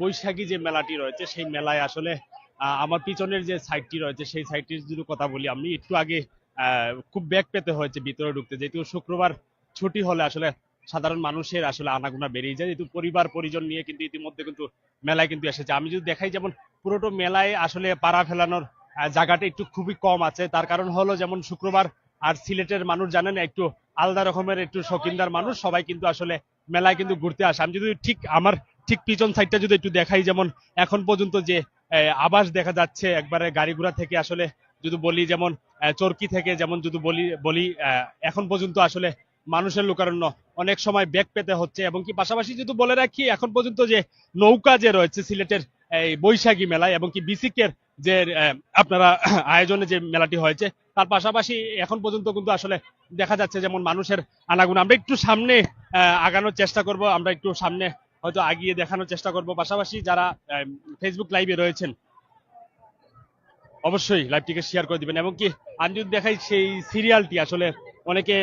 বৈশাখী যে মেলাটি রয়েছে, সেই মেলায় আসলে আমার পিছনের যে সাইডটি রয়েছে, সেই সাইডটির যদি কথা বলি, আমি একটু আগে খুব ব্যাগ পেতে হয়েছে ভিতরে ঢুকতে। যেহেতু শুক্রবার ছুটি হলে আসলে সাধারণ মানুষের আসলে আনাগোনা বেরিয়ে যায়। যেহেতু পরিবার, পরিজন নিয়ে কিন্তু ইতিমধ্যে কিন্তু মেলায় কিন্তু এসেছে। আমি যদি দেখাই, যেমন পুরোটো মেলায় আসলে পাড়া ফেলানোর জায়গাটা একটু খুবই কম আছে। তার কারণ হলো, যেমন শুক্রবার আর সিলেটের মানুষ জানেন, একটু আলাদা রকমের, একটু শৌখিনদার মানুষ, সবাই কিন্তু আসলে মেলায় কিন্তু ঘুরতে আসে। আমি যদি ঠিক আমার ঠিক পিছন সাইডটা যদি একটু দেখাই, যেমন এখন পর্যন্ত যে আবাস দেখা যাচ্ছে, একবারে গাড়ি ঘোড়া থেকে আসলে যদি বলি, যেমন চরকি থেকে, যেমন যদি বলি বলি এখন পর্যন্ত আসলে মানুষের লোকারণ্য অনেক সময় ব্যাগ পেতে হচ্ছে। এবং কি পাশাপাশি যদি বলে রাখি, এখন পর্যন্ত যে নৌকা যে রয়েছে, সিলেটের এই বৈশাখী মেলায়, এবং কি বিসিকের যে আপনারা আয়োজনে যে মেলাটি হয়েছে, তার পাশাপাশি এখন পর্যন্ত কিন্তু আসলে দেখা যাচ্ছে, যেমন মানুষের আনাগুনা। আমরা একটু সামনে আগানোর চেষ্টা করব। আমরা একটু সামনে হয়তো আগিয়ে দেখানোর চেষ্টা করব। পাশাপাশি যারা ফেসবুক লাইভে রয়েছেন, অবশ্যই লাইভটিকে শেয়ার করে দিবেন। এবং কি, আমি যদি দেখাই সেই সিরিয়ালটি আসলে অনেকে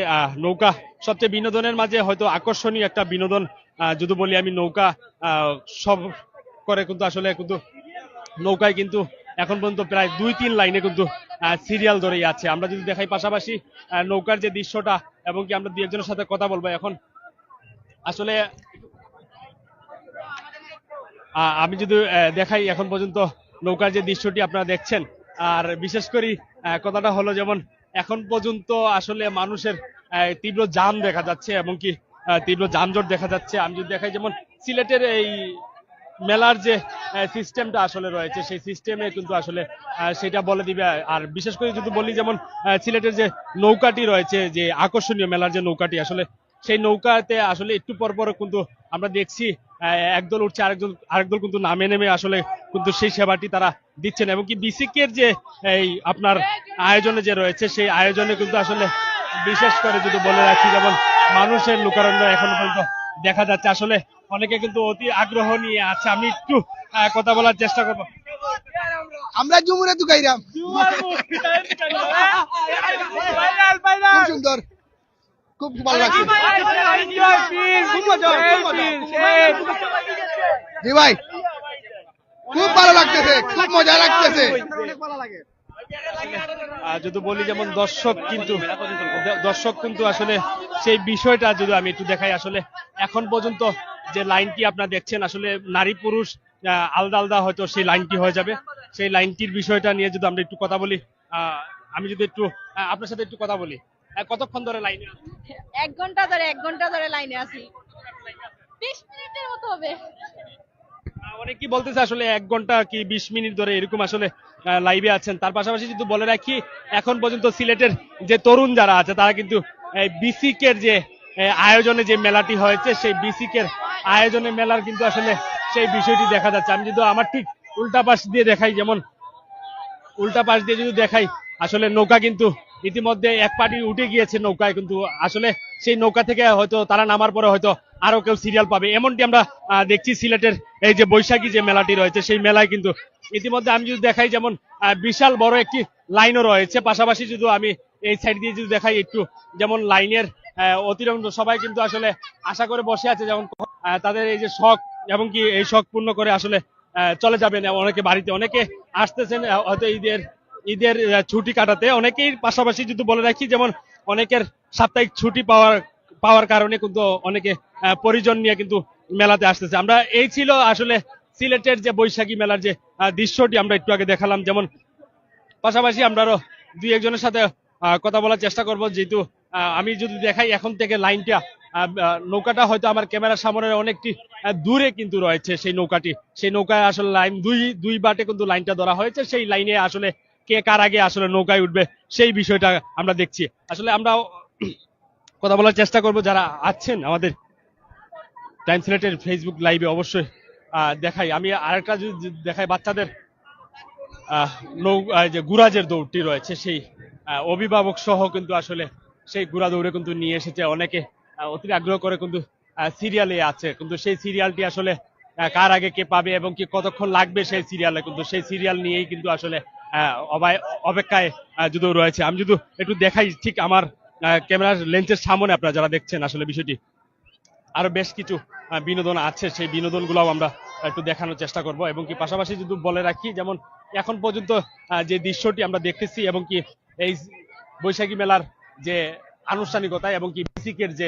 নৌকা, সবচেয়ে বিনোদনের মাঝে হয়তো আকর্ষণীয় একটা বিনোদন যদি বলি আমি নৌকা সব করে কিন্তু আসলে কিন্তু নৌকায় কিন্তু এখন পর্যন্ত প্রায় দুই তিন লাইনে কিন্তু সিরিয়াল ধরেই আছে। আমরা যদি দেখাই পাশাপাশি নৌকার যে দৃশ্যটা, এবং কি আমরা দু একজনের সাথে কথা বলব, এখন আসলে আমি যদি দেখাই এখন পর্যন্ত নৌকার যে দৃশ্যটি আপনারা দেখছেন, আর বিশেষ করে কথাটা হলো যেমন, এখন পর্যন্ত আসলে মানুষের তীব্র জাম দেখা যাচ্ছে এবং কি তীব্র যানজট দেখা যাচ্ছে। আমি যদি দেখাই যেমন, সিলেটের এই মেলার যে সিস্টেমটা আসলে রয়েছে, সেই সিস্টেমে কিন্তু আসলে সেটা বলে দিবে। আর বিশেষ করে যদি বলি যেমন সিলেটের যে নৌকাটি রয়েছে, যে আকর্ষণীয় মেলার যে নৌকাটি, আসলে সেই নৌকাতে আসলে একটু পর পর কিন্তু আমরা দেখছি একদল উঠছে আরেকদল আরেকদল কিন্তু নামে নেমে আসলে কিন্তু সেই সেবাটি তারা দিচ্ছেন। এবং কি বিসিকের যে এই আপনার আয়োজনে যে রয়েছে সেই আয়োজনে কিন্তু আসলে বিশেষ করে যদি বলে রাখি যেমন মানুষের লোকারণ্য এখন পর্যন্ত দেখা যাচ্ছে। আসলে অনেকে কিন্তু অতি আগ্রহ নিয়ে আছে। আমি একটু কথা বলার চেষ্টা করব। আমরা জুমুরে দুকাইরাম সুন্দর। খুব ভালো লাগছে জি ভাই খুব ভালো লাগতেছে খুব মজা লাগতেছে যদি বলি যেমন দর্শক কিন্তু দর্শক কিন্তু আসলে সেই বিষয়টা যদি আমি একটু দেখাই আসলে এখন পর্যন্ত যে লাইনটি আপনারা দেখছেন আসলে নারী পুরুষ আলাদা আলাদা হয়তো সেই লাইনটি হয়ে যাবে সেই লাইনটির বিষয়টা নিয়ে যদি আমরা একটু কথা বলি আহ, আমি যদি একটু আপনার সাথে একটু কথা বলি কতক্ষণ ধরে লাইনে এক ঘণ্টা ধরে এক ঘণ্টা ধরে লাইনে আছি। বিশ মিনিটের মতো হবে। অনেক কি বলতেছে আসলে এক ঘণ্টা কি বিশ মিনিট ধরে এরকম আসলে লাইভে আছেন? তার পাশাপাশি যদি বলে রাখি এখন পর্যন্ত সিলেটের যে তরুণ যারা আছে তারা কিন্তু বিসিকের যে আয়োজনে যে মেলাটি হয়েছে সেই বিসিকের আয়োজনে মেলার কিন্তু আসলে সেই বিষয়টি দেখা যাচ্ছে। আমি যদি আমার ঠিক উল্টা পাশ দিয়ে দেখাই যেমন উল্টা পাশ দিয়ে যদি দেখাই আসলে নৌকা কিন্তু ইতিমধ্যে এক পার্টি উঠে গিয়েছে নৌকায়, কিন্তু আসলে সেই নৌকা থেকে হয়তো তারা নামার পরে হয়তো আরও কেউ সিরিয়াল পাবে। এমনটি আমরা দেখছি সিলেটের এই যে বৈশাখী যে মেলাটি রয়েছে, সেই মেলায় কিন্তু ইতিমধ্যে আমি যদি দেখাই, যেমন বিশাল বড় একটি লাইনও রয়েছে। পাশাপাশি যদি আমি এই সাইড দিয়ে যদি দেখাই একটু, যেমন লাইনের অতিরিক্ত সবাই কিন্তু আসলে আশা করে বসে আছে, যেমন তাদের এই যে শখ, এবং কি এই শখ পূর্ণ করে আসলে চলে যাবেন, অনেকে বাড়িতে। অনেকে আসতেছেন হয়তো ঈদের ঈদের ছুটি কাটাতে। অনেকেই পাশাপাশি যদি বলে রাখি, যেমন অনেকের সাপ্তাহিক ছুটি পাওয়ার পাওয়ার কারণে কিন্তু অনেকে পরিজন নিয়ে কিন্তু মেলাতে আসতেছে। আমরা এই ছিল আসলে সিলেটের যে বৈশাখী মেলার যে দৃশ্যটি আমরা একটু আগে দেখালাম। যেমন পাশাপাশি আমরা আরও দুই একজনের সাথে কথা বলার চেষ্টা করব। যেহেতু আমি যদি দেখাই, এখন থেকে লাইনটা নৌকাটা হয়তো আমার ক্যামেরার সামনে অনেকটি দূরে কিন্তু রয়েছে সেই নৌকাটি। সেই নৌকায় আসলে লাইন, দুই দুই বাটে কিন্তু লাইনটা ধরা হয়েছে। সেই লাইনে আসলে কে কার আগে আসলে নৌকায় উঠবে, সেই বিষয়টা আমরা দেখছি। আসলে আমরা কথা বলার চেষ্টা করব যারা আছেন আমাদের টাইম সিলেটের ফেসবুক লাইভে অবশ্যই দেখাই। আমি আরেকটা যদি দেখাই বাচ্চাদের নৌ যে গুরাজের দৌড়টি রয়েছে, সেই অভিভাবক সহ কিন্তু আসলে সেই গুড়া দৌড়ে কিন্তু নিয়ে এসেছে। অনেকে অতি আগ্রহ করে কিন্তু সিরিয়ালে আছে। কিন্তু সেই সিরিয়ালটি আসলে কার আগে কে পাবে এবং কি কতক্ষণ লাগবে সেই সিরিয়ালে? কিন্তু সেই সিরিয়াল নিয়েই কিন্তু আসলে অপেক্ষায় আহ, যদি রয়েছে। আমি যদি একটু দেখাই ঠিক আমার ক্যামেরার লেন্সের সামনে আপনারা যারা দেখছেন আসলে বিষয়টি। আরও বেশ কিছু বিনোদন আছে সেই বিনোদনগুলোও আমরা একটু দেখানোর চেষ্টা করব। এবং কি পাশাপাশি যদি বলে রাখি যেমন এখন পর্যন্ত যে দৃশ্যটি আমরা দেখতেছি এবং কি এই বৈশাখী মেলার যে আনুষ্ঠানিকতা এবং কি বেসিকের যে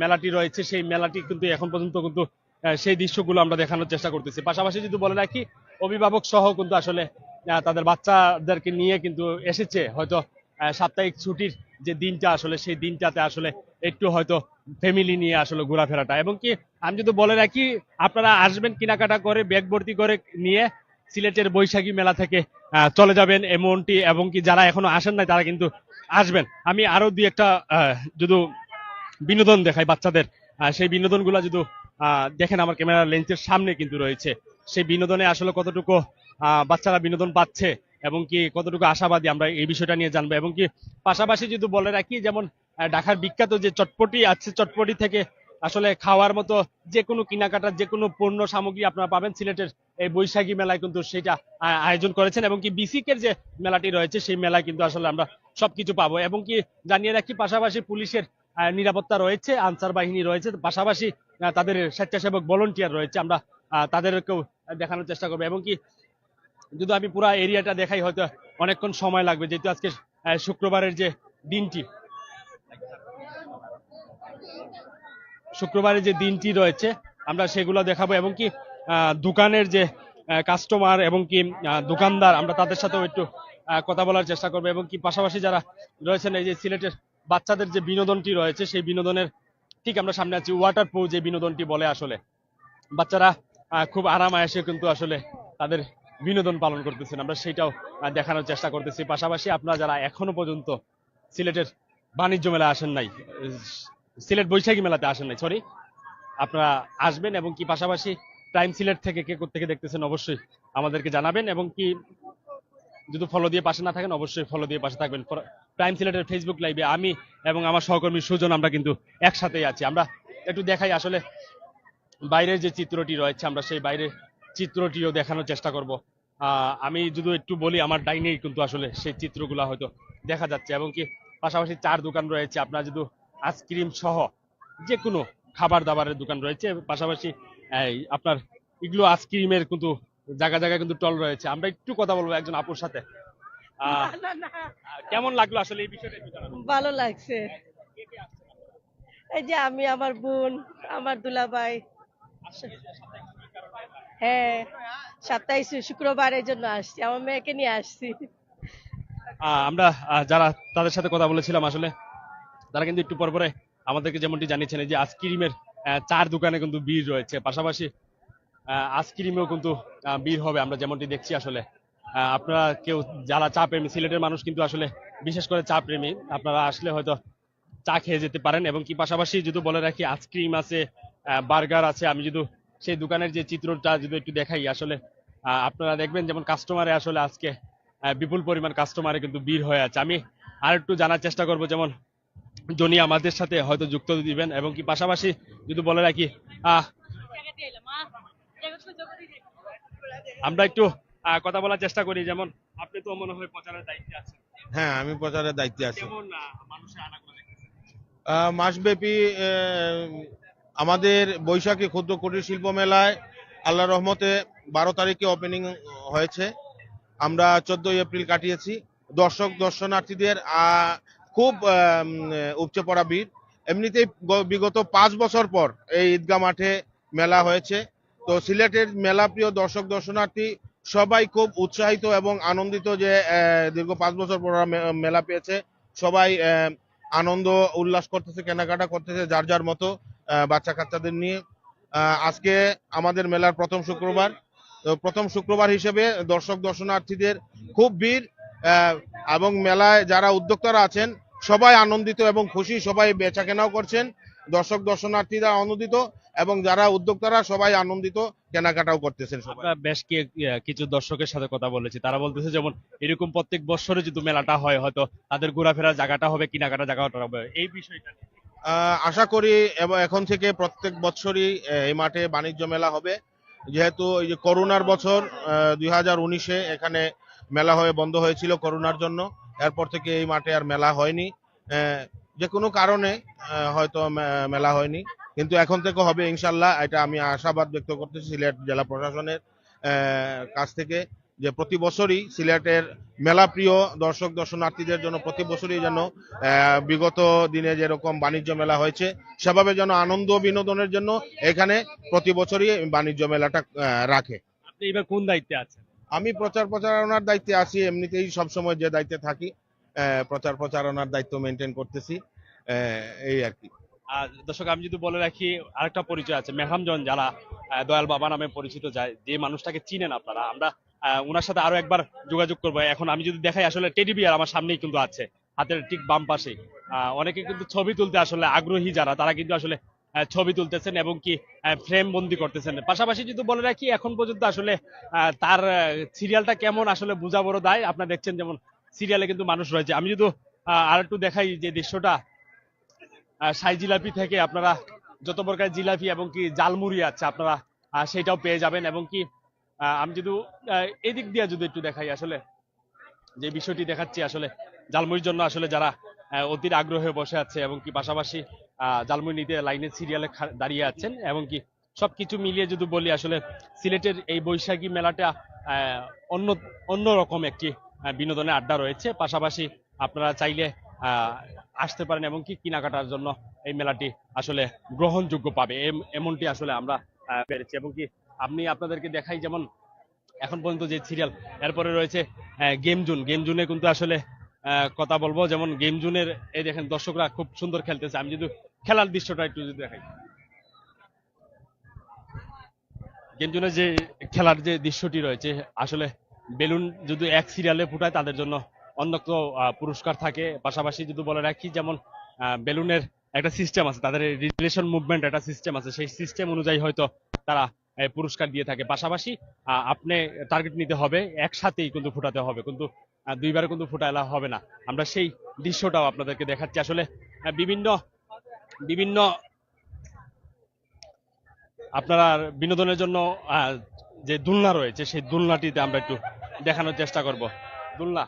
মেলাটি রয়েছে সেই মেলাটি কিন্তু এখন পর্যন্ত কিন্তু সেই দৃশ্যগুলো আমরা দেখানোর চেষ্টা করতেছি। পাশাপাশি যদি বলে রাখি অভিভাবক সহ কিন্তু আসলে তাদের বাচ্চাদেরকে নিয়ে কিন্তু এসেছে। হয়তো সাপ্তাহিক ছুটির যে দিনটা আসলে, সেই দিনটাতে আসলে একটু হয়তো ফ্যামিলি নিয়ে আসলে ঘোরাফেরাটা। এবং কি, আমি যদি বলে রাখি, আপনারা আসবেন কেনাকাটা করে ব্যাগ ভর্তি করে নিয়ে সিলেটের বৈশাখী মেলা থেকে চলে যাবেন এমনটি। এবং কি, যারা এখনও আসেন নাই, তারা কিন্তু আসবেন। আমি আরও দুই একটা যদি বিনোদন দেখাই বাচ্চাদের সেই বিনোদনগুলো যদি দেখেন আমার ক্যামেরা লেন্সের সামনে কিন্তু রয়েছে। সেই বিনোদনে আসলে কতটুকু বাচ্চারা বিনোদন পাচ্ছে এবং কি কতটুকু আশাবাদী আমরা এই বিষয়টা নিয়ে জানব এবং কি পাশাপাশি যদি বলে রাখি, যেমন ঢাকার বিখ্যাত যে চটপটি আছে, চটপটি থেকে আসলে খাওয়ার মতো যে কোনো কেনাকাটার যে কোনো পণ্য সামগ্রী আপনারা পাবেন, সিলেটের এই বৈশাখী মেলায় কিন্তু সেটা আয়োজন করেছেন এবং কি বিসিকের যে মেলাটি রয়েছে, সেই মেলায় কিন্তু আসলে আমরা সবকিছু পাবো এবং কি জানিয়ে রাখি, পাশাপাশি পুলিশের নিরাপত্তা রয়েছে, আনসার বাহিনী রয়েছে, পাশাপাশি তাদের স্বেচ্ছাসেবক ভলেন্টিয়ার রয়েছে, আমরা তাদেরকেও দেখানোর চেষ্টা করব এবং কি যদি আমি পুরো এরিয়াটা দেখাই, হয়তো অনেকক্ষণ সময় লাগবে, যেহেতু আজকে শুক্রবারের যে দিনটি। শুক্রবারের যে দিনটি রয়েছে, আমরা সেগুলো দেখাবো এবং কি দোকানের যে কাস্টমার এবং কি দোকানদার, আমরা তাদের সাথেও একটু কথা বলার চেষ্টা করব এবং কি পাশাপাশি যারা রয়েছেন, এই যে সিলেটের বাচ্চাদের যে বিনোদনটি রয়েছে, সেই বিনোদনের, ঠিক আমরা সামনে আছি ওয়াটার প্রুফ যে বিনোদনটি বলে আসলে। বাচ্চারা খুব আরাম আয়সে কিন্তু আসলে তাদের বিনোদন পালন করতেছেন। আমরা সেটাও দেখানোর চেষ্টা করতেছি। পাশাপাশি আপনারা যারা এখনও পর্যন্ত সিলেটের বাণিজ্য মেলা আসেন নাই সিলেট বৈশাখী মেলাতে আসেন নাই সরি আপনারা আসবেন এবং কি পাশাপাশি টাইম সিলেট থেকে কে থেকে দেখতেছেন অবশ্যই আমাদেরকে জানাবেন এবং কি যদি ফলো দিয়ে পাশে না থাকেন, অবশ্যই ফলো দিয়ে পাশে থাকবেন। প্রাইম সিলেটের ফেসবুক লাইভে আমি এবং আমার সহকর্মী সুজন আমরা কিন্তু একসাথেই আছি। আমরা একটু দেখাই আসলে বাইরের যে চিত্রটি রয়েছে, আমরা সেই বাইরের চিত্রটিও দেখানোর চেষ্টা করব। আহ, আমি যদি একটু বলি আমার ডাইনেই কিন্তু আসলে সেই চিত্রগুলো হয়তো দেখা যাচ্ছে এবং কি পাশাপাশি চার দোকান রয়েছে। আপনার যদি আইসক্রিম সহ যে কোনো খাবার দাবারের দোকান রয়েছে পাশাপাশি এই আপনার এগুলো আইসক্রিমের কিন্তু জায়গা জায়গায় কিন্তু টল রয়েছে। আমরা একটু কথা বলব একজন আপুর সাথে। আহ, কেমন লাগল আসলে এই বিষয়টা ভালো লাগছে। এই যে আমি আমার বোন আমার দুলাভাই। হ্যাঁ সাপ্তাহিক শু- শুক্রবারের জন্য আসছি, আমার মেয়েকে নিয়ে আসছি। আমরা যারা তাদের সাথে কথা বলেছিলাম আসলে, তারা কিন্তু একটু পর পরে আমাদেরকে যেমনটি জানিয়েছেন যে আইসক্রিমের চার দোকানে কিন্তু ভিড় রয়েছে। পাশাপাশি আইসক্রিমেও কিন্তু ভিড় হবে, আমরা যেমনটি দেখছি আসলে। আপনারা কেউ, যারা চা প্রেমী, সিলেটের মানুষ কিন্তু আসলে বিশেষ করে চা প্রেমী, আপনারা আসলে হয়তো চা খেয়ে যেতে পারেন এবং কি পাশাপাশি যদি বলে রাখি আইসক্রিম আছে বার্গার আছে, আমি যদি সেই দোকানের যে চিত্রটা যদি একটু দেখাই আসলে আপনারা দেখবেন যেমন কাস্টমারে আসলে আজকে বিপুল পরিমাণ কাস্টমারে কিন্তু ভিড় হয়ে আছে। আমি আর একটু জানার চেষ্টা করব যেমন জনি আমাদের সাথে হয়তো যুক্ত দিবেন এবং কি পাশাপাশি যদি বলে রাখি আমরা একটু আহ, কথা বলার চেষ্টা করি। যেমন আপনি তো মনে হয় প্রচারের দায়িত্বে আছেন। হ্যাঁ আমি প্রচারের দায়িত্বে আছি। কেমন আহ, মানুষের আনাগোনা? মাসব্যাপী আমাদের বৈশাখী ক্ষুদ্র কুটির শিল্প মেলায় আল্লাহ রহমতে বারো তারিখে ওপেনিং হয়েছে। আমরা চোদ্দই এপ্রিল কাটিয়েছি। দর্শক, দর্শনার্থীদের খুব উপচে পড়া ভিড়। এমনিতেই বিগত পাঁচ বছর পর এই ঈদগাহ মাঠে মেলা হয়েছে। তো সিলেটের মেলা প্রিয় দর্শক, দর্শনার্থী সবাই খুব উৎসাহিত এবং আনন্দিত যে দীর্ঘ পাঁচ বছর পর মেলা পেয়েছে। সবাই আনন্দ, উল্লাস করতেছে, কেনাকাটা করতেছে, যার যার মতো। বাচ্চা কাচ্চাদের নিয়ে। আজকে আমাদের মেলার প্রথম শুক্রবার। প্রথম শুক্রবার হিসেবে দর্শক, দর্শনার্থীদের খুব ভিড় এবং মেলায় যারা উদ্যোক্তারা আছেন, সবাই আনন্দিত এবং খুশি, সবাই বেচা কেনাও করছেন। দর্শক, দর্শনার্থীরা আনন্দিত এবং যারা উদ্যোক্তারা, সবাই আনন্দিত কেনাকাটাও করতেছেন বেশ কি কিছু দর্শকের সাথে কথা বলেছি। তারা বলতেছে যেমন, এরকম প্রত্যেক বছরে যদি মেলাটা হয়, হয়তো তাদের ঘোরাফেরা জায়গাটা হবে কেনাকাটা জায়গাটা হবে। এই বিষয়টা আশা করি এখন থেকে প্রত্যেক বছরই এই মাঠে বাণিজ্য মেলা হবে। যেহেতু এই যে করোনার বছর দুই এখানে মেলা হয়ে বন্ধ হয়েছিল করোনার জন্য। এরপর থেকে এই মাঠে আর মেলা হয়নি। যে কোনো কারণে হয়তো মেলা হয়নি। কিন্তু এখন থেকে হবে ইনশাল্লাহ। এটা আমি আশাবাদ ব্যক্ত করতেছি সিলেট জেলা প্রশাসনের কাছ থেকে। যে প্রতি বছরই সিলেটের মেলা প্রিয় দর্শক দর্শনার্থীদের জন্য প্রতি বছরই যেন বিগত দিনে যেরকম বাণিজ্য মেলা হয়েছে সেভাবে যেন আনন্দ বিনোদনের জন্য এখানে প্রতি বছরই বাণিজ্য মেলাটা রাখে। আপনি এবার কোন দায়িত্বে আছেন? আমি প্রচার প্রচারণার দায়িত্বে আছি এমনিতেই সবসময় যে দায়িত্বে থাকি প্রচার প্রচারণার দায়িত্ব মেনটেন করতেছি আহ, এই আর কি। আর দর্শক আমি যদি বলে রাখি আরেকটা পরিচয় আছে মেহরামজন যারা দয়াল বাবা নামে পরিচিত যায় যে মানুষটাকে চিনেন আপনারা আমরা ওনার সাথে আরও একবার যোগাযোগ করব। এখন আমি যদি দেখাই, আসলে টেডি বিয়ার আমার সামনেই কিন্তু আছে, হাতের ঠিক বাম পাশে। অনেকে কিন্তু ছবি তুলতে আসলে আগ্রহী যারা, তারা কিন্তু আসলে ছবি তুলতেছেন এবং কি ফ্রেম বন্দি করতেছেন। পাশাপাশি যদি বলে রাখি, এখন পর্যন্ত আসলে তার সিরিয়ালটা কেমন আসলে বোঝা বড় দায়। আপনারা দেখছেন যেমন সিরিয়ালে কিন্তু মানুষ রয়েছে। আমি যদি আর একটু দেখাই যে দৃশ্যটা সাই জিলাপি থেকে আপনারা যত প্রকার জিলাপি এবং কি জালমুড়ি আছে আপনারা সেটাও পেয়ে যাবেন এবং কি আমি যদি এদিক দিয়ে যদি একটু দেখাই আসলে, যে বিষয়টি দেখাচ্ছি আসলে, জালমুড়ির জন্য আসলে যারা অতির আগ্রহে বসে আছে এবং কি পাশাপাশি জালমুড়ি নিতে লাইনের সিরিয়ালে দাঁড়িয়ে আছেন এবং কি সবকিছু মিলিয়ে যদি বলি আসলে সিলেটের এই বৈশাখী মেলাটা অন্য অন্য রকম একটি বিনোদনের আড্ডা রয়েছে। পাশাপাশি আপনারা চাইলে আসতে পারেন এবং কি কেনাকাটার জন্য এই মেলাটি আসলে গ্রহণযোগ্য পাবে। এম- এমনটি আসলে আমরা পেরেছি এবং কি আপনি আপনাদেরকে দেখাই যেমন এখন পর্যন্ত যে সিরিয়াল এরপরে রয়েছে গেম জুন গেম জুনে কিন্তু আসলে কথা বলব যেমন গেম জুনের এই দেখেন দর্শকরা খুব সুন্দর খেলতেছে। আমি যদি খেলার দৃশ্যটা একটু যদি দেখাই। গেম জুনের যে খেলার যে দৃশ্যটি রয়েছে আসলে বেলুন যদি এক সিরিয়ালে ফুটায় তাদের জন্য অন্য আহ, পুরস্কার থাকে। পাশাপাশি যদি বলে রাখি যেমন বেলুনের একটা সিস্টেম আছে তাদের রিলেশন মুভমেন্ট একটা সিস্টেম আছে। সেই সিস্টেম অনুযায়ী হয়তো তারা পুরস্কার দিয়ে থাকে। পাশাপাশি আপনি টার্গেট নিতে হবে, একসাথেই কিন্তু ফুটাতে হবে, কিন্তু দুইবারে কিন্তু ফুটাইলা হবে না। আমরা সেই দৃশ্যটাও আপনাদেরকে দেখাচ্ছি। আসলে বিভিন্ন বিভিন্ন আপনারা বিনোদনের জন্য যে দুলনা রয়েছে, সেই দুলনাটিতে আমরা একটু দেখানোর চেষ্টা করব। দুলনা,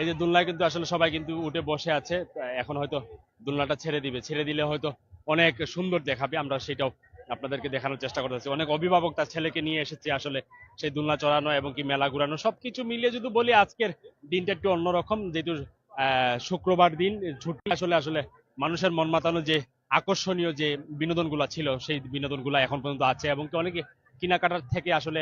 এই যে দুলনায় কিন্তু আসলে সবাই কিন্তু উঠে বসে আছে। এখন হয়তো দুলনাটা ছেড়ে দিবে। ছেড়ে দিলে হয়তো অনেক সুন্দর দেখাবে। আমরা সেটাও আপনাদেরকে দেখানোর চেষ্টা করতেছি। অনেক অভিভাবক তার ছেলেকে নিয়ে এসেছে আসলে সেই দুলনা চড়ানো এবং কি মেলা ঘুরানো। সবকিছু মিলিয়ে যদি বলি, আজকের দিনটা একটু অন্যরকম। যেহেতু শুক্রবার দিন, ছুটি আসলে আসলে মানুষের মন মাতানো যে আকর্ষণীয় যে বিনোদনগুলো ছিল, সেই বিনোদনগুলো এখন পর্যন্ত আছে এবং কি অনেকে কেনাকাটার থেকে আসলে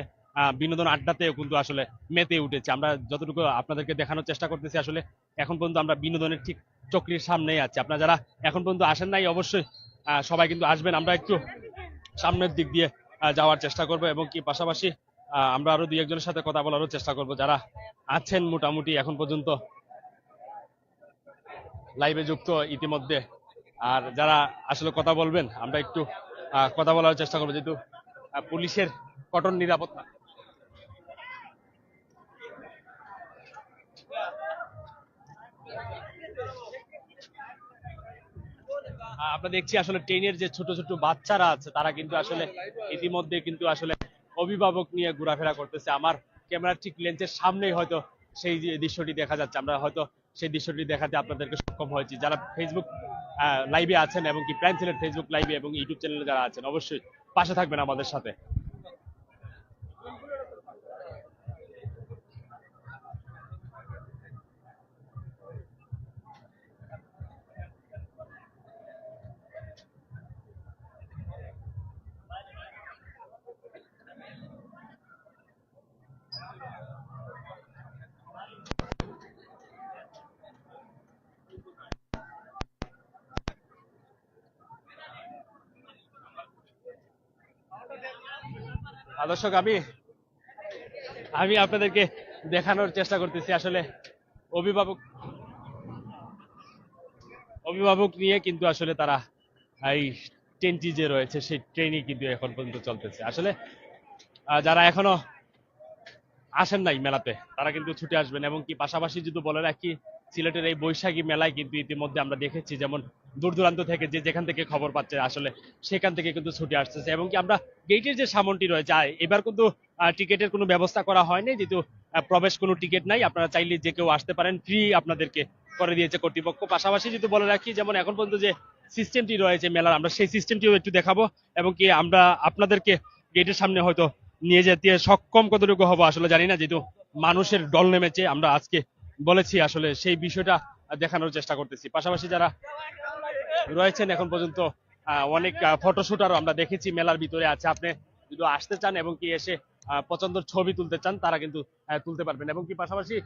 বিনোদন আড্ডাতেও কিন্তু আসলে মেতে উঠেছে। আমরা যতটুকু আপনাদেরকে দেখানোর চেষ্টা করতেছি, আসলে এখন পর্যন্ত আমরা বিনোদনের ঠিক চক্রির সামনেই আছি। আপনারা যারা এখন পর্যন্ত আসেন নাই, অবশ্যই সবাই কিন্তু আসবেন। আমরা একটু সামনের দিক দিয়ে যাওয়ার চেষ্টা করব এবং কি পাশাপাশি আমরা আরও দুই একজনের সাথে কথা বলারও চেষ্টা করব। যারা আছেন মোটামুটি এখন পর্যন্ত লাইভে যুক্ত ইতিমধ্যে, আর যারা আসলে কথা বলবেন, আমরা একটু কথা বলার চেষ্টা করব। যেহেতু পুলিশের কঠোর নিরাপত্তা আমরা দেখছি আসলে ট্রেনের যে ছোট ছোট বাচ্চারা আছে, তারা কিন্তু আসলে ইতিমধ্যে কিন্তু আসলে অভিভাবক নিয়ে ঘোরাফেরা করতেছে। আমার ক্যামেরার ঠিক লেন্সের সামনেই হয়তো সেই দৃশ্যটি দেখা যাচ্ছে। আমরা হয়তো সেই দৃশ্যটি দেখাতে আপনাদেরকে সক্ষম হয়েছি। যারা ফেসবুক লাইভে আছেন এবং কি প্রাইম ফেসবুক লাইভে এবং ইউটিউব চ্যানেলে যারা আছেন, অবশ্যই পাশে থাকবেন আমাদের সাথে। দর্শক, আমি আমি আপনাদেরকে দেখানোর চেষ্টা করতেছি। আসলে অভিভাবক অভিভাবক নিয়ে কিন্তু আসলে তারা, এই ট্রেনটি যে রয়েছে, সেই ট্রেনই কিন্তু এখন পর্যন্ত চলতেছে। আসলে যারা এখনও আসেন নাই মেলাতে, তারা কিন্তু ছুটে আসবেন। এবং কি পাশাপাশি যদি বলে রাখি, সিলেটের এই বৈশাখী মেলায় কিন্তু ইতিমধ্যে আমরা দেখেছি যেমন দূর দূরান্ত থেকে যে যেখান থেকে খবর পাচ্ছে আসলে সেখান থেকে কিন্তু ছুটে আসতেছে। এবং কি আমরা গেটের যে সামনটি রয়েছে এবার কিন্তু টিকেটের কোনো ব্যবস্থা করা হয়নি, যেহেতু প্রবেশ কোনো টিকিট নাই। আপনারা চাইলে যে কেউ আসতে পারেন ফ্রি আপনাদেরকে করে দিয়েছে কর্তৃপক্ষ। পাশাপাশি যদি বলে রাখি, যেমন এখন পর্যন্ত যে সিস্টেমটি রয়েছে মেলার, আমরা সেই সিস্টেমটিও একটু দেখাবো। এবং কি আমরা আপনাদেরকে গেটের সামনে হয়তো নিয়ে যেতে সক্ষম কতটুকু হব আসলে জানি না, যেহেতু মানুষের দল নেমেছে। আমরা আজকে বলেছি আসলে সেই বিষয়টা দেখানোর চেষ্টা করতেছি। পাশাপাশি যারা রয়েছেন এখন পর্যন্ত অনেক ফটোশুট আরও আমরা দেখেছি, মেলার ভিতরে আছে। আপনি যদি আসতে চান এবং কি এসে পছন্দের ছবি তুলতে চান, তারা কিন্তু তুলতে পারবেন। এবং কি পাশাপাশি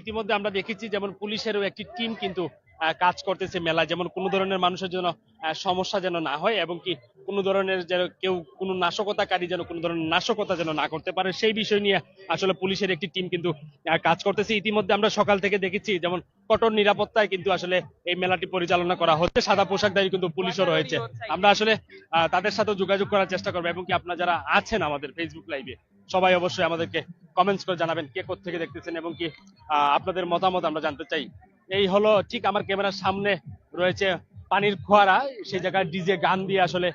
ইতিমধ্যে আমরা দেখেছি যেমন পুলিশেরও একটি টিম কিন্তু কাজ করতেছে মেলায় যেমন কোনো ধরনের মানুষের জন্য সমস্যা যেন না হয় এবং কি কোনো ধরনের যেন কেউ কোনো নাশকতাকারী যেন কোনো ধরনের নাশকতা যেন না করতে পারে সেই বিষয় নিয়ে আসলে পুলিশের একটি টিম কিন্তু কাজ করতেছে। ইতিমধ্যে আমরা সকাল থেকে দেখেছি যেমন কঠোর নিরাপত্তায় কিন্তু আসলে এই মেলাটি পরিচালনা করা হচ্ছে। সাদা পোশাকধারী কিন্তু পুলিশও রয়েছে। আমরা আসলে তাদের সাথে যোগাযোগ করার চেষ্টা করব এবং কি আপনারা যারা আছেন আমাদের ফেসবুক লাইভে সবাই অবশ্যই আমাদেরকে কমেন্টস করে জানাবেন কে থেকে দেখতেছেন এবং কি আহ, আপনাদের মতামত আমরা জানতে চাই। এই হলো ঠিক আমার ক্যামেরার সামনে রয়েছে পানির খোয়ারা সেই জায়গায় ডিজে গান দিয়ে আসলে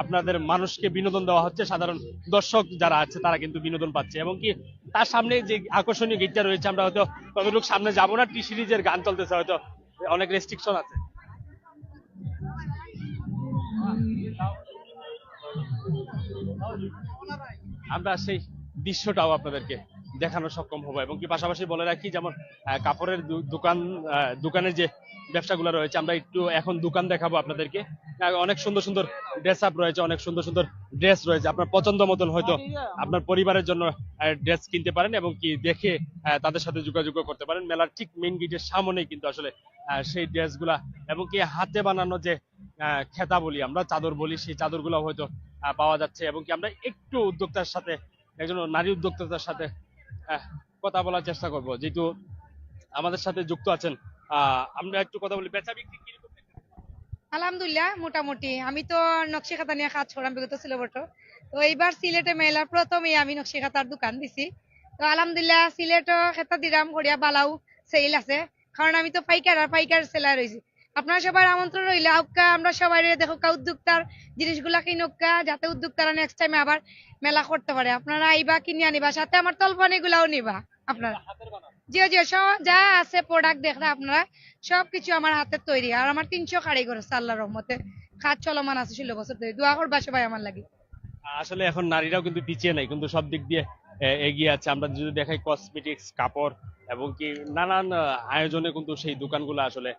আপনাদের মানুষকে বিনোদন দেওয়া হচ্ছে। সাধারণ দর্শক যারা আছে, তারা কিন্তু বিনোদন পাচ্ছে। এবং কি তার সামনে যে আকর্ষণীয় গীতটা রয়েছে, আমরা হয়তো ততটুকু সামনে যাব না। টি সিরিজের গান চলতেছে, হয়তো অনেক রেস্ট্রিকশন আছে। আমরা সেই দৃশ্যটাও আপনাদেরকে দেখানো সক্ষম হব এবং কি পাশাপাশি বলে রাখি, যেমন কাপড়ের দোকান দোকানের যে ব্যবসাগুলো রয়েছে, আমরা একটু এখন দোকান দেখাবো আপনাদেরকে। অনেক সুন্দর সুন্দর ড্রেস আপ রয়েছে, অনেক সুন্দর সুন্দর ড্রেস রয়েছে। আপনার পছন্দ মতন হয়তো আপনার পরিবারের জন্য ড্রেস কিনতে পারেন এবং কি দেখে তাদের সাথে যোগাযোগ করতে পারেন। মেলার ঠিক মেইন গেটের সামনেই কিন্তু আসলে সেই ড্রেসগুলা এবং কি হাতে বানানো যে খেতা বলি আমরা, চাদর বলি, সেই চাদরগুলো হয়তো পাওয়া যাচ্ছে এবং কি আমরা একটু উদ্যোক্তার সাথে, একজন নারী উদ্যোক্তার সাথে কথা বলার চেষ্টা করব। যেহেতু আমাদের সাথে যুক্ত আছেন আমরা একটু কথা বলি। বেচা বিক্রি আলহামদুলিল্লাহ, মোটামুটি। আমি তো নকশি খাতা নিয়ে কাজ করাম বিগত ছিল বটো তো এইবার সিলেটে মেলার প্রথমেই আমি নকশি খাতার দোকান দিছি। তো আলহামদুলিল্লাহ সিলেটও খেতা দিলাম করিয়া বালাও সেল আছে। কারণ আমি তো পাইকার আর পাইকার সেলার রয়েছি আপনারা সবার আমন্ত্রণ রইলে। আউকা, আমরা সবাই দেখো উদ্যোক্তার জিনিসগুলা কিনুকা যাতে উদ্যোক্তারা নেক্সট টাইমে আবার মেলা করতে পারে। আপনারা আইবা কিনে আনিবা, সাথে আমার তলপানি গুলাও নিবা আপনারা। জি জি সব যা আছে প্রোডাক্ট দেখলে আপনারা সবকিছু আমার হাতে তৈরি। আর আমার তিনশো কারিগর আছে, আল্লাহর রহমতে। কাজ চলমান আছে ষোলো বছর ধরে। দোয়া করবা সবাই আমার লাগে। আসলে এখন নারীরাও কিন্তু পিছিয়ে নাই, কিন্তু সব দিক দিয়ে এগিয়ে আছে। আমরা যদি দেখাই কসমেটিক্স কাপড়, এবং কি নানান আয়োজনে কিন্তু সেই দোকানগুলো আসলে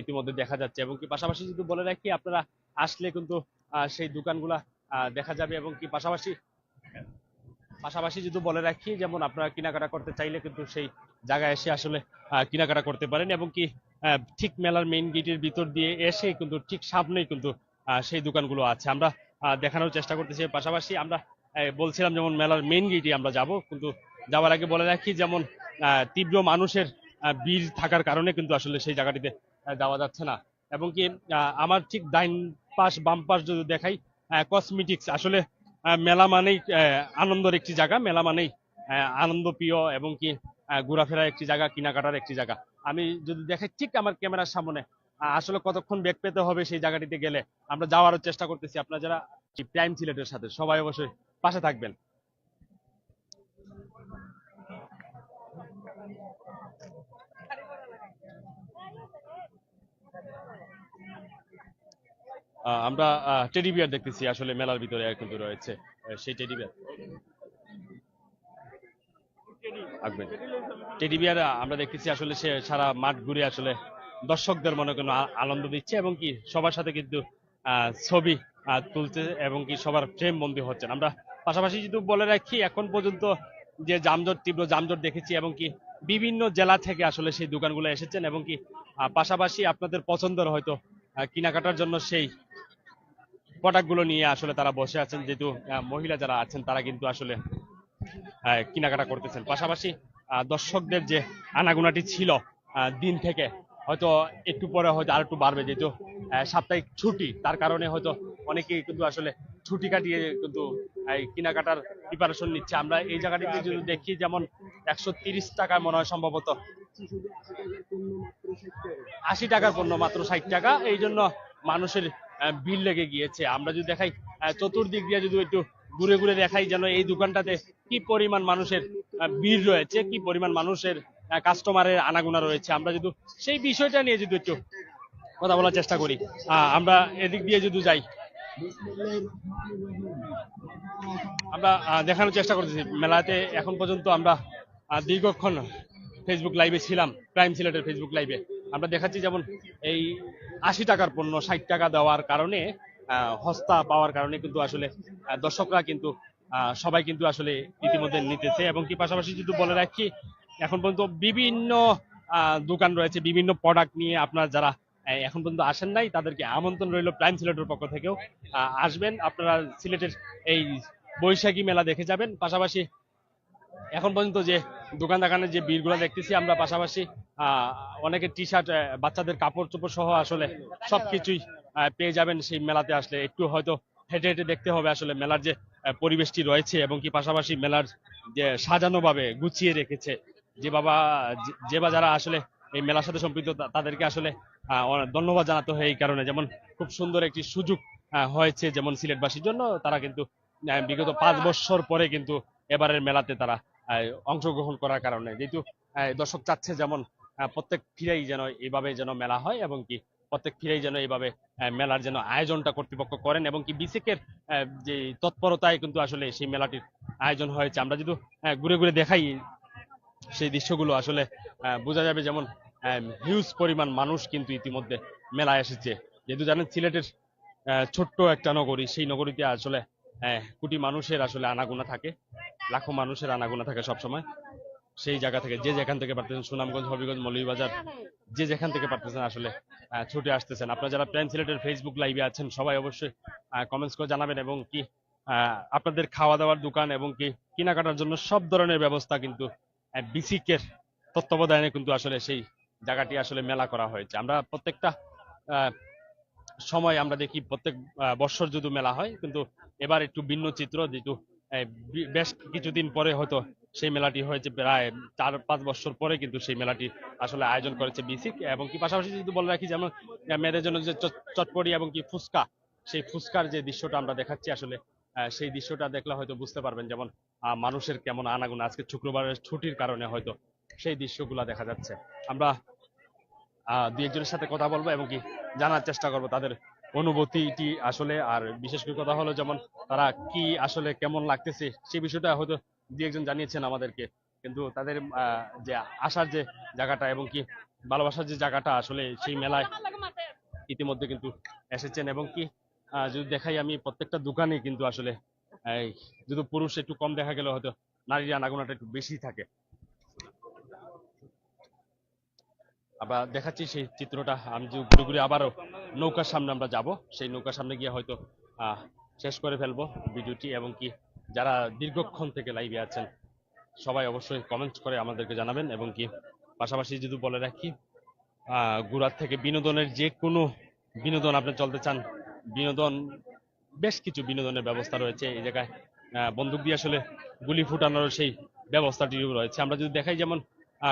ইতিমধ্যে দেখা যাচ্ছে। এবং কি পাশাপাশি যদি বলে রাখি, আপনারা আসলে কিন্তু সেই দোকানগুলা দেখা যাবে। এবং কি পাশাপাশি পাশাপাশি যদি বলে রাখি, যেমন আপনারা কেনাকাটা করতে চাইলে কিন্তু সেই জায়গায় এসে আসলে কেনাকাটা করতে পারেন এবং কি ঠিক মেলার মেইন গেটের ভিতর দিয়ে এসে কিন্তু ঠিক সামনেই কিন্তু সেই দোকানগুলো আছে। আমরা দেখানোর চেষ্টা করতেছি। পাশাপাশি আমরা বলছিলাম যেমন মেলার মেইন গেটে আমরা যাব, কিন্তু যাওয়ার আগে বলে রাখি যেমন তীব্র মানুষের ভিড় থাকার কারণে কিন্তু আসলে সেই জায়গাটিতে যাওয়া যাচ্ছে না। এবং কি আমার ঠিক ডাইন পাশ, বাম পাশ যদি দেখাই কসমেটিক্স আসলে মেলা মানেই আনন্দের একটি জায়গা। মেলা মানেই আনন্দপ্রিয় এবং কি ঘোরাফেরার একটি জায়গা, কেনাকাটার একটি জায়গা। আমি যদি দেখে ঠিক আমার ক্যামেরার সামনে আসলে কতক্ষণ বেগ পেতে হবে সেই জায়গাটিতে গেলে আমরা যাওয়ারও চেষ্টা করতেছি। আপনারা যারা প্রাইম সিলেটের সাথে, সবাই অবশ্যই পাশে থাকবেন। আমরা টেডি বিয়ার দেখতেছি, আসলে মেলার ভিতরে কিন্তু রয়েছে সেই টেডি বিয়ার টেডি বিয়ার আমরা দেখতেছি আসলে সে সারা মাঠ ঘুরে আসলে দর্শকদের মনে কোনো আনন্দ দিচ্ছে এবং কি সবার সাথে কিন্তু ছবি তুলছে এবং কি সবার প্রেম বন্দী হচ্ছেন। আমরা পাশাপাশি যদি বলে রাখি, এখন পর্যন্ত যে যানজট, তীব্র যানজট দেখেছি এবং কি বিভিন্ন জেলা থেকে আসলে সেই দোকানগুলো এসেছেন এবং কি পাশাপাশি আপনাদের পছন্দের হয়তো কেনাকাটার জন্য সেই প্রোডাক্টগুলো নিয়ে আসলে তারা বসে আছেন। যেহেতু মহিলা যারা আছেন, তারা কিন্তু আসলে কেনাকাটা করতেছেন। পাশাপাশি দর্শকদের যে আনাগোনাটি ছিল দিন থেকে হয়তো একটু পরে হয়তো আর একটু বাড়বে। যেহেতু সাপ্তাহিক ছুটি, তার কারণে হয়তো অনেকেই কিন্তু আসলে ছুটি কাটিয়ে কিন্তু, এই কেনাকাটার প্রিপারেশন নিচ্ছে। আমরা এই জায়গাটিতে যদি দেখি, যেমন একশো তিরিশ টাকা মনে হয় সম্ভবত। আশি টাকার পণ্য মাত্র ষাট টাকা। এই জন্য মানুষের ভিড় লেগে গিয়েছে। আমরা যদি দেখাই চতুর্দিক দিয়ে যদি একটু ঘুরে ঘুরে দেখাই, যেন এই দোকানটাতে কি পরিমাণ মানুষের ভিড় রয়েছে, কি পরিমাণ মানুষের কাস্টমারের আনাগোনা রয়েছে। আমরা যদি সেই বিষয়টা নিয়ে যদি একটু কথা বলার চেষ্টা করি আমরা এদিক দিয়ে যদি যাই আমরা দেখানোর চেষ্টা করতেছি। মেলাতে এখন পর্যন্ত আমরা দীর্ঘক্ষণ ফেসবুক লাইভে ছিলাম প্রাইম সিলেটের ফেসবুক লাইভে আমরা দেখাচ্ছি যেমন এই আশি টাকার পণ্য, ষাট টাকা দেওয়ার কারণে হস্তা পাওয়ার কারণে কিন্তু আসলে দর্শকরা কিন্তু সবাই কিন্তু আসলে ইতিমধ্যে নিতেছে এবং কি পাশাপাশি যদি বলে রাখি, এখন পর্যন্ত বিভিন্ন দোকান রয়েছে, বিভিন্ন প্রোডাক্ট নিয়ে আপনার যারা এখন পর্যন্ত আসেন নাই। তাদেরকে আমন্ত্রণ রইল প্রাইম সিলেটের পক্ষ থেকেও। আসবেন। আপনারা সিলেটের এই বৈশাখী মেলা দেখে যাবেন। পাশাপাশি এখন পর্যন্ত যে দোকান দোকানের যে ভিড়গুলো দেখতেছি আমরা, পাশাপাশি অনেকে টি শার্ট বাচ্চাদের কাপড় চোপড় সহ আসলে সবকিছুই পেয়ে যাবেন সেই মেলাতে আসলে। একটু হয়তো হেঁটে হেঁটে দেখতে হবে আসলে মেলার যে পরিবেশটি রয়েছে এবং কি পাশাপাশি মেলার যে সাজানো ভাবে গুছিয়ে রেখেছে। যে বাবা যে বা যারা আসলে এই মেলার সাথে সম্পৃক্ত তাদেরকে আসলে ধন্যবাদ জানাতে হয় এই কারণে। যেমন খুব সুন্দর একটি সুযোগ হয়েছে যেমন সিলেটবাসীর জন্য তারা কিন্তু বিগত পাঁচ বছর পরে কিন্তু এবারের মেলাতে তারা অংশগ্রহণ করার কারণে। যেহেতু দর্শক চাচ্ছে যেমন প্রত্যেক ফিরেই যেন এইভাবে যেন মেলা হয় এবং কি প্রত্যেক ফিরেই যেন এইভাবে মেলার যেন আয়োজনটা কর্তৃপক্ষ করেন এবং কি বিসিকের যে তৎপরতায় কিন্তু আসলে সেই মেলাটির আয়োজন হয়েছে। আমরা আহ, ঘুরে ঘুরে দেখাই সেই দৃশ্যগুলো আসলে বোঝা যাবে যেমন হিউজ পরিমাণ মানুষ কিন্তু ইতিমধ্যে মেলায় এসেছে। যেহেতু জানেন সিলেটের ছোট্ট একটা নগরী, সেই নগরীতে আসলে কোটি মানুষের আসলে আনাগোনা থাকে, লাখো মানুষের আনাগোনা থাকে সবসময়। সেই জায়গা থেকে যে যেখান থেকে পারতেছেন, সুনামগঞ্জ, হবিগঞ্জ, মৌলভীবাজার, যে যেখান থেকে পারতেছেন আসলে ছুটে আসতেছেন। আপনারা যারা প্রাইম সিলেটের ফেসবুক লাইভে আছেন, সবাই অবশ্যই কমেন্টস করে জানাবেন এবং কি আপনাদের খাওয়া দাওয়ার দোকান এবং কি, কেনাকাটার জন্য সব ধরনের ব্যবস্থা কিন্তু বিসিকের তত্ত্বাবধানে কিন্তু আসলে সেই জায়গাটি আসলে মেলা করা হয়েছে। আমরা প্রত্যেকটা সময় আমরা দেখি প্রত্যেক বৎসর যদি মেলা হয়, কিন্তু এবার একটু ভিন্ন চিত্র, যেহেতু বেশ কিছুদিন পরে হয়তো সেই মেলাটি হয়েছে, প্রায় চার, পাঁচ বছর পরে কিন্তু সেই মেলাটি আসলে আয়োজন করেছে বিসিক। এবং কি পাশাপাশি যদি বলে রাখি, যেমন মেয়েদের জন্য যে চট- চটপটি এবং কি ফুচকা, সেই ফুচকার যে দৃশ্যটা আমরা দেখাচ্ছি আসলে সেই দৃশ্যটা দেখলে হয়তো বুঝতে পারবেন। যেমন মানুষের কেমন আনাগুনা? আজকে শুক্রবারের ছুটির কারণে হয়তো সেই দৃশ্যগুলো দেখা যাচ্ছে। আমরা দুই একজনের সাথে কথা বলব এবং কি জানার চেষ্টা করব তাদের অনুভূতিটি আসলে। আর বিশেষ করে কথা হলো যেমন তারা কি আসলে কেমন লাগতেছে সেই বিষয়টা হয়তো দুই একজন জানিয়েছেন আমাদেরকে। কিন্তু তাদের যে আসার যে জায়গাটা এবং কি ভালোবাসার যে জায়গাটা আসলে সেই মেলায় ইতিমধ্যে কিন্তু এসেছেন। এবং কি যদি দেখাই আমি প্রত্যেকটা দোকানে কিন্তু আসলে যদি পুরুষ একটু কম দেখা গেলে হয়তো নারীর আনাগোনাটা একটু বেশি থাকে। আবার দেখাচ্ছি সেই চিত্রটা, আমি যে ঘুরে আবারও নৌকার সামনে আমরা যাব। সেই নৌকার সামনে গিয়ে হয়তো শেষ করে ফেলব ভিডিওটি এবং কি যারা দীর্ঘক্ষণ থেকে লাইভে আছেন, সবাই অবশ্যই কমেন্ট করে আমাদেরকে জানাবেন এবং কি পাশাপাশি যদি বলে রাখি ঘোরার থেকে বিনোদনের যে কোনো বিনোদন আপনি চলতে চান, বিনোদন বেশ কিছু বিনোদনের ব্যবস্থা রয়েছে এই জায়গায়। বন্দুক দিয়ে আসলে গুলি ফুটানোর সেই ব্যবস্থাটিও রয়েছে। আমরা যদি দেখাই যেমন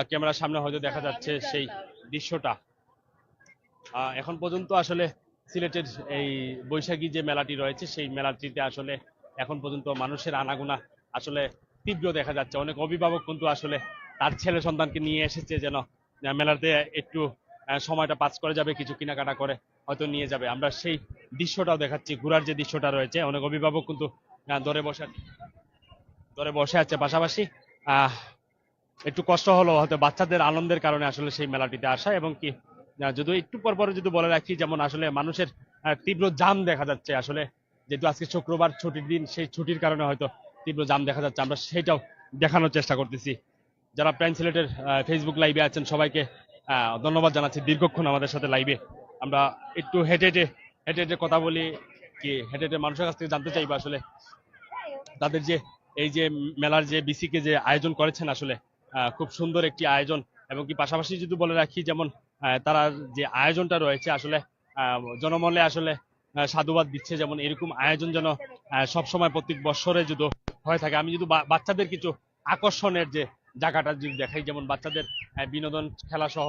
ক্যামেরার সামনে হয়তো দেখা যাচ্ছে সেই দৃশ্যটা। এখন পর্যন্ত আসলে সিলেটের এই বৈশাখী যে মেলাটি রয়েছে, সেই মেলাটিতে আসলে এখন পর্যন্ত মানুষের আনাগোনা আসলে তীব্র দেখা যাচ্ছে। অনেক অভিভাবক কিন্তু আসলে তার ছেলে সন্তানকে নিয়ে এসেছে যেন মেলাতে একটু সময়টা পাস করে যাবে, কিছু কেনাকাটা করে। হয়তো নিয়ে যাবে। আমরা সেই দৃশ্যটাও দেখাচ্ছি। ঘোরার যে দৃশ্যটা রয়েছে, অনেক অভিভাবক কিন্তু ধরে বসে ধরে বসে আছে। পাশাপাশি একটু কষ্ট হলো হয়তো বাচ্চাদের আনন্দের কারণে আসলে সেই মেলাটিতে আসা এবং কি যদি একটু পর পরে যদি বলে রাখি, যেমন আসলে মানুষের তীব্র জাম দেখা যাচ্ছে আসলে। যেহেতু আজকে শুক্রবার ছুটির দিন, সেই ছুটির কারণে হয়তো তীব্র জাম দেখা যাচ্ছে। আমরা সেটাও দেখানোর চেষ্টা করতেছি। যারা প্রাইম সিলেটের ফেসবুক লাইভে আছেন, সবাইকে ধন্যবাদ জানাচ্ছি। দীর্ঘক্ষণ আমাদের সাথে লাইভে আমরা একটু হেঁটে হেঁটে হেঁটে হেঁটে কথা বলি কি হেঁটে হেঁটে মানুষের কাছ থেকে জানতে চাইব আসলে। তাদের যে এই যে মেলার যে বিসিকে যে আয়োজন করেছেন আসলে খুব সুন্দর একটি আয়োজন। এবং কি পাশাপাশি যদি বলে রাখি যেমন তারা যে আয়োজনটা রয়েছে আসলে আহ, জনমনে আসলে সাধুবাদ দিচ্ছে যেমন এরকম আয়োজন যেন সব সময় প্রত্যেক বছরে যদি হয়ে থাকে। আমি যদি বাচ্চাদের কিছু আকর্ষণের যে জায়গাটা যদি দেখাই যেমন বাচ্চাদের বিনোদন খেলা সহ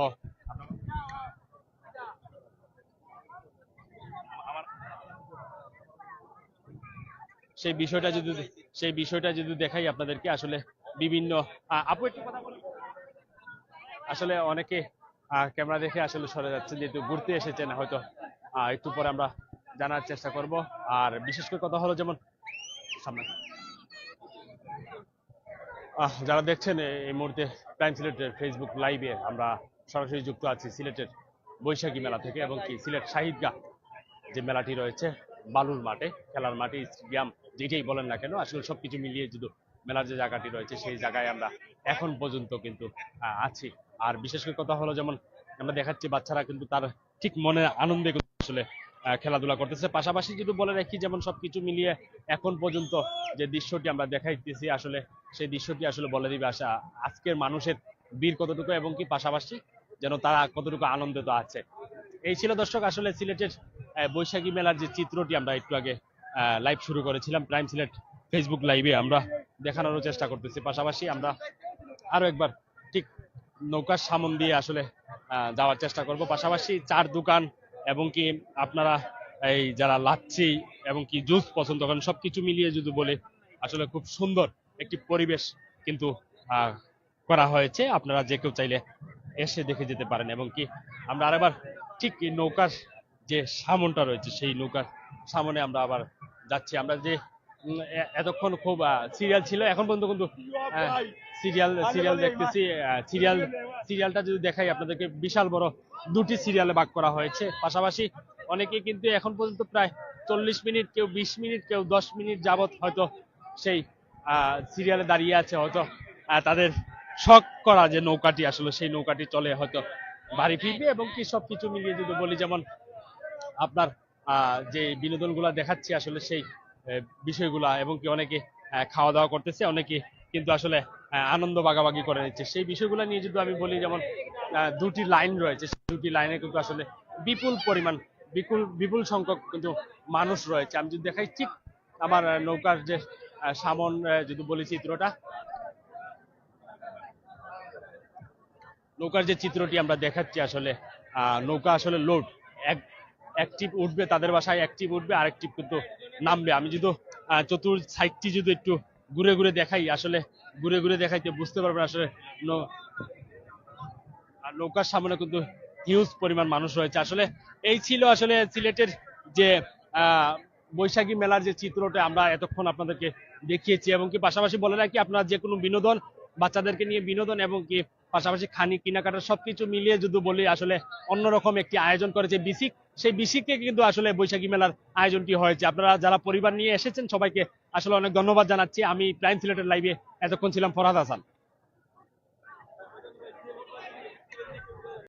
সেই বিষয়টা যদি সেই বিষয়টা যদি দেখাই আপনাদেরকে, আসলে বিভিন্ন আপু একটু কথা বলুন। আসলে অনেকে ক্যামেরা দেখে আসলে সরে যাচ্ছে যেহেতু ঘুরতে এসেছেন, হয়তো একটু পরে আমরা জানার চেষ্টা করব। আর বিশেষ করে কথা হলো যেমন, সামনে। যারা দেখছেন এই মুহূর্তে প্রাইম সিলেটের ফেসবুক লাইভে আমরা সরাসরি যুক্ত আছি সিলেটের বৈশাখী মেলা থেকে, এবং কি, সিলেট শাহিদগা যে মেলাটি রয়েছে, বালুর মাঠে, খেলার মাঠে, স্টেডিয়াম যেটাই বলেন না কেন, আসলে সবকিছু মিলিয়ে যদি মেলার যে জায়গাটি রয়েছে, সেই জায়গায় আমরা এখন পর্যন্ত কিন্তু আছি। আর বিশেষ করে কথা হলো যেমন আমরা দেখাচ্ছি বাচ্চারা কিন্তু তার ঠিক মনে আনন্দে আসলে খেলাধুলা করতেছে। পাশাপাশি যদি বলে রাখি, যেমন সবকিছু মিলিয়ে এখন পর্যন্ত যে দৃশ্যটি আমরা দেখাইতেছি, আসলে সেই দৃশ্যটি আসলে বলে দিবে আসা আজকের মানুষের বীর কতটুকু এবং কি পাশাপাশি যেন তারা কতটুকু আনন্দিত আছে। এই ছিল দর্শক, আসলে সিলেটের বৈশাখী মেলার যে চিত্রটি আমরা একটু আগে লাইভ শুরু করেছিলাম। প্রাইম সিলেট ফেসবুক লাইভে আমরা দেখানোর চেষ্টা করতেছি। পাশাপাশি আমরা আরও একবার ঠিক নৌকার সামন দিয়ে আসলে যাওয়ার চেষ্টা করব। পাশাপাশি চার দোকান এবং কি আপনারা এই যারা লাচ্ছি এবং কি জুস পছন্দ করেন, সবকিছু মিলিয়ে যদি বলে, আসলে খুব সুন্দর একটি পরিবেশ কিন্তু করা হয়েছে। আপনারা যে কেউ চাইলে এসে দেখে যেতে পারেন এবং কি আমরা আরেকবার ঠিক নৌকার যে সামনটা রয়েছে, সেই নৌকার সামনে আমরা আবার যাচ্ছি। আমরা যে এতক্ষণ খুব সিরিয়াল ছিল, এখন পর্যন্ত কিন্তু সিরিয়াল সিরিয়াল দেখতেছি সিরিয়াল সিরিয়ালটা যদি দেখাই, আপনাদেরকে বিশাল বড় দুটি সিরিয়ালে ভাগ করা হয়েছে। পাশাপাশি অনেকে কিন্তু এখন পর্যন্ত প্রায় চল্লিশ মিনিট, কেউ বিশ মিনিট, কেউ দশ মিনিট যাবত হয়তো সেই সিরিয়ালে দাঁড়িয়ে আছে। হয়তো তাদের শখ করা যে নৌকাটি, আসলে সেই নৌকাটি চলে হয়তো বাড়ি ফিরবে এবং কি সব কিছু মিলিয়ে যদি বলি, যেমন আপনার যে বিনোদনগুলো দেখাচ্ছি আসলে সেই বিষয়গুলা এবং কি অনেকে খাওয়া দাওয়া করতেছে, অনেকে কিন্তু আসলে আনন্দ ভাগাভাগি করে নিচ্ছে। সেই বিষয়গুলো নিয়ে যদি আমি বলি, যেমন দুটি লাইন রয়েছে দুটি লাইনে কিন্তু আসলে বিপুল পরিমাণ, বিপুল বিপুল সংখ্যক কিন্তু মানুষ রয়েছে। আমি যদি দেখাই, ঠিক আমার নৌকার যে সামন যদি বলি চিত্রটা, নৌকার যে চিত্রটি আমরা দেখাচ্ছি আসলে নৌকা আসলে লোড, এক টিপ উঠবে, তাদের বাসায় টিপ উঠবে আরেক টিপ কিন্তু নামবে। আমি যদি চতুর সাইডটি যদি একটু ঘুরে ঘুরে দেখাই, আসলে ঘুরে ঘুরে দেখাইতে বুঝতে পারবেন আসলে নৌকার সামনে কিন্তু হিউজ পরিমাণ মানুষ রয়েছে। আসলে এই ছিল আসলে সিলেটের যে বৈশাখী মেলার যে চিত্রটা আমরা এতক্ষণ আপনাদেরকে দেখিয়েছি এবং কি পাশাপাশি বলে রাখি, আপনারা যে কোনো বিনোদন বাচ্চাদেরকে নিয়ে বিনোদন এবং কি পাশাপাশি খানি কেনাকাটা সবকিছু মিলিয়ে যদি বলি, আসলে অন্যরকম একটি আয়োজন করেছে বিসিক। সেই বিসিককে কিন্তু আসলে বৈশাখী মেলার আয়োজনটি হয়েছে। আপনারা যারা পরিবার নিয়ে এসেছেন, সবাইকে আসলে অনেক ধন্যবাদ জানাচ্ছি। আমি প্রাইম সিলেটের লাইভে এতক্ষণ ছিলাম ফরহাদ হাসান।